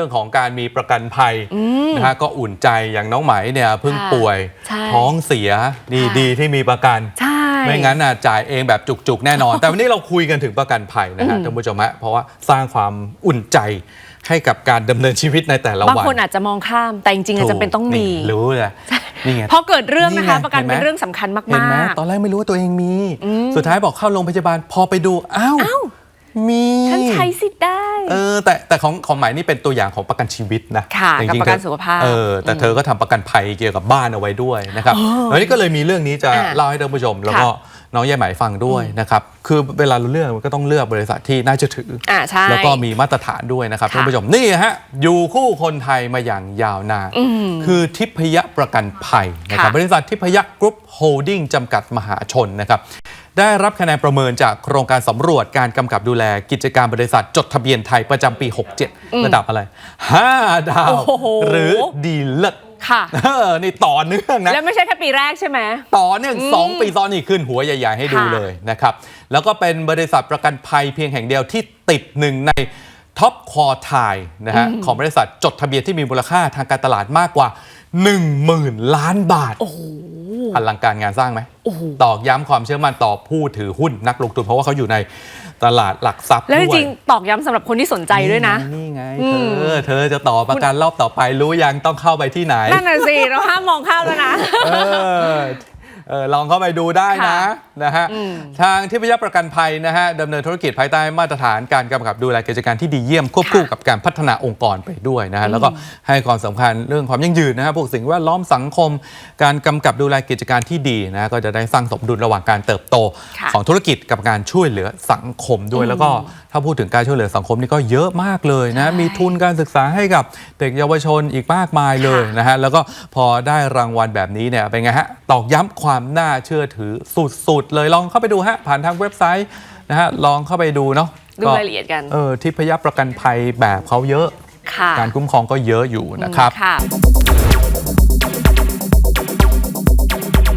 เรื่องของการมีประกันภัยนะฮะก็อุ่นใจอย่างน้องไหมเนี่ยเพิ่งค่ะป่วยใช่ท้องเสียนี่ค่ะดีที่มีประกันใช่ไม่งั้นน่ะจ่ายเองแบบจุกๆ แน่นอน แต่วันนี้เราคุยกันถึงประกันภัยนะฮะท่านผู้ชมฮะเพราะว่าสร้างความอุ่นใจให้กับการดำเนินชีวิตในแต่ละบางวันคนอาจจะมองข้ามแต่จริงๆอาจจะเป็นต้องมีรู้เลยนี่ไงพอเกิดเรื่องนะคะนี่ไงประกันเห็นไหมเป็นเรื่องสำคัญมากเห็นไหมๆตอนแรกไม่รู้ว่าตัวเองมี สุดท้ายบอกเข้าโรงพยาบาลพอไปดูอ้าวอ้าวมี ฉันใช้สิทธิ์ได้ เออแต่แต่ของของหมายนี่เป็นตัวอย่างของประกันชีวิตนะค่ะจงๆกับประกันเธอสุขภาพเออแต่เธอก็ทำประกันภัยเกี่ยวกับบ้านเอาไว้ด้วยนะครับวันนี้ก็เลยมีเรื่องนี้จะอะเล่าให้ท่านผู้ชม แล้วก็ค่ะน้องแย่ไหมฟังด้วยนะครับ คือเวลาเราเลือกมันก็ต้องเลือกบริษัทที่น่าเชื่อถือออ่าใช่แล้วก็มีมาตรฐานด้วยนะครับค่ะท่านผู้ชมนี่ฮะอยู่คู่คนไทยมาอย่างยาวนานอืมคือทิพยประกันภัยนะครับค่ะบริษัททิพยกรุ๊ปโฮลดิ้งจำกัดมหาชนนะครับ ได้รับคะแนนประเมินจากโครงการสำรวจการกำกับดูแลกิจการบริษัทจดทะเบียนไทยประจำปี 67 ระดับอะไร 5 ดาว โอ้โห หรือดีเลิศค่ะ เออนี่ต่อเนื่องนะ แล้วไม่ใช่แค่ปีแรกใช่ไหม ต่อเนื่องสองปีซ้อนนี่ขึ้นหัวใหญ่ ๆ ให้ดูค่ะเลยนะครับ แล้วก็เป็นบริษัทประกันภัยเพียงแห่งเดียวที่ติดหนึ่งในท็อปคอทายนะฮะของบริษัทจดทะเบียนที่มีมูลค่าทางการตลาดมากกว่า 10,000 ล้านบาท โอ้โห อลังการงานสร้างไหมโอ้โหตอกย้ำความเชื่อมั่นต่อผู้ถือหุ้นนักลงทุนเพราะว่าเขาอยู่ในตลาดหลักทรัพย์แล้วจด้วยริงๆตอกย้ำสำหรับคนที่สนใจด้วยนะ นี่ไงอืเธมอเธอจะต่อประกันรอบต่อไปรู้ยังต้องเข้าไปที่ไหนนั่นน่ะสิเราห้ามมองข้ามแล้วนะ เออเออลองเข้าไปดูได้นะค่ะนะฮะอืม ทางทิพยประกันภัยนะฮะดำเนินธุรกิจภายใต้มาตรฐานการกำกับดูแลกิจการที่ดีเยี่ยมควบคู่กับการพัฒนาองค์กรไปด้วยนะฮะแล้วก็ให้ความสำคัญเรื่องความยั่งยืนนะฮะพวกสิ่งแวดล้อมสังคม การกำกับดูแลกิจการที่ดีนะฮะก็จะได้สร้างสมดุลระหว่างการเติบโต ค่ะ ของธุรกิจกับการช่วยเหลือสังคมด้วยแล้วก็ถ้าพูดถึงการช่วยเหลือสังคมนี่ก็เยอะมากเลยนะใช่มีทุนการศึกษาให้กับเด็กเยาวชนอีกมากมายเลย ค่ะ นะฮะแล้วก็พอได้รางวัลแบบนี้เนี่ยเป็นไงฮะตอกย้ำความน่าเชื่อถือสุดๆ เลยลองเข้าไปดูฮะผ่านทางเว็บไซต์นะฮะลองเข้าไปดูเนาะดูก็รายละเอียดกัน เออทิพยประกันภัยแบบเขาเยอะค่ะการคุ้มครองก็เยอะอยู่นะครับค่ะ